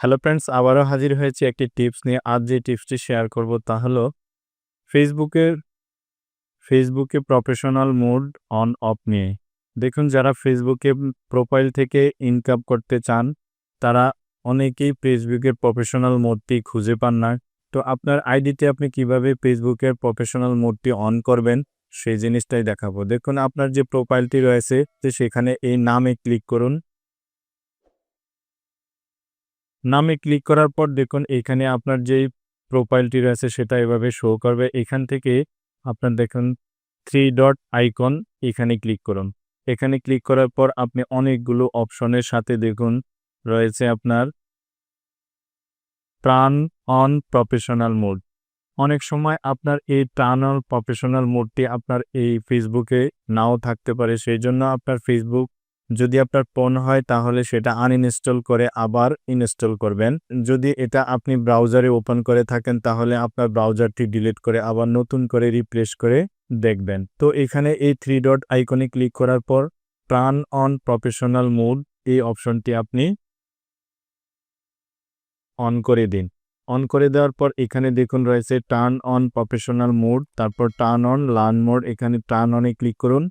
Hello friends আবারও হাজির হয়েছি একটি টিপস নিয়ে। আজ যে টিপসটি শেয়ার করব তা হলো ফেসবুকের ফেসবুকে প্রফেশনাল মোড অন অফ নিয়ে। দেখুন, যারা ফেসবুকে প্রোফাইল থেকে ইনকাম করতে চান, তারা অনেকেই ফেসবুকের প্রফেশনাল মোডটি খুঁজে পান না। তো আপনার আইডিতে আপনি কীভাবে ফেসবুকের প্রফেশনাল মোডটি অন করবেন, সেই জিনিসটাই দেখাবো। দেখুন, আপনার যে প্রোফাইলটি রয়েছে সেখানে এই নামে ক্লিক করুন। নামে ক্লিক করার পর দেখুন, এখানে আপনার যেই প্রোফাইলটি রয়েছে সেটা এভাবে শো করবে। এখান থেকে আপনার দেখুন থ্রি ডট আইকন এখানে ক্লিক করুন। এখানে ক্লিক করার পর আপনি অনেকগুলো অপশনের সাথে দেখুন, রয়েছে আপনার টার্ন অন প্রফেশনাল মোড অনেক সময় আপনার এই টার্ন অন প্রফেশনাল মোডটি আপনার এই ফেসবুকে নাও থাকতে পারে, সেই জন্য আপনার ফেসবুক যদি আপনার ফোন হয়, তাহলে সেটা আনইনস্টল করে আবার ইনস্টল করবেন। যদি এটা আপনি ব্রাউজারে ওপেন করে থাকেন, তাহলে আপনার ব্রাউজারটি ডিলিট করে আবার নতুন করে রিপ্লেস করে দেখবেন। তো এখানে এই থ্রি ডট আইকনে ক্লিক করার পর প্রাণ অন প্রফেশনাল মুড এই অপশনটি আপনি অন করে দিন। অন করে দেওয়ার পর, এখানে দেখুন রয়েছে টার্ন অন প্রফেশনাল মোড তারপর টার্ন অন লার্ন মোড এখানে টার্ন অনে ক্লিক করুন।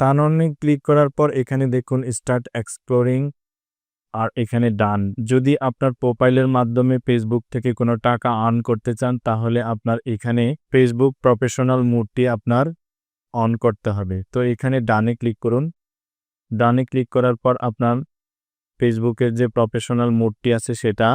টার্ন অনে ক্লিক করার পর এখানে দেখুন স্টার্ট এক্সপ্লোরিং আর এখানে ডান যদি আপনার প্রোফাইলের মাধ্যমে ফেসবুক থেকে কোনো টাকা আর্ন করতে চান, তাহলে আপনার এখানে ফেসবুক প্রফেশনাল মোডটি আপনার অন করতে হবে। তো এখানে ডানে ক্লিক করুন। ডানে ক্লিক করার পর আপনার ফেসবুকের যে প্রফেশনাল মোডটি আছে, সেটা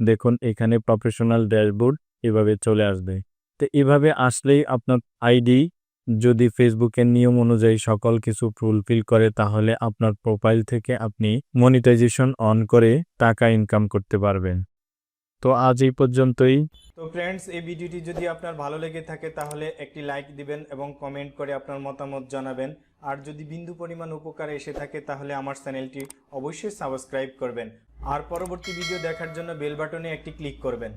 দেখুন, এখানে প্রফেশনাল ড্যাশবোর্ড এভাবে চলে আসবে। তো এভাবে আসলেই আপনার আইডি যদি ফেসবুকের নিয়ম অনুযায়ী সকল কিছু ফুলফিল করে, তাহলে আপনার প্রোফাইল থেকে আপনি মনিটাইজেশন অন করে টাকা ইনকাম করতে পারবেন। তো আজ এই পর্যন্তই। তো ফ্রেন্ডস এই ভিডিওটি যদি আপনার ভালো লেগে থাকে, তাহলে একটি লাইক দিবেন এবং কমেন্ট করে আপনার মতামত জানাবেন। আর যদি বিন্দু পরিমাণ উপকার এসে থাকে, তাহলে আমার চ্যানেলটি অবশ্যই সাবস্ক্রাইব করবেন। আর পরবর্তী ভিডিও দেখার জন্য বেল বাটনে একটি ক্লিক করবেন।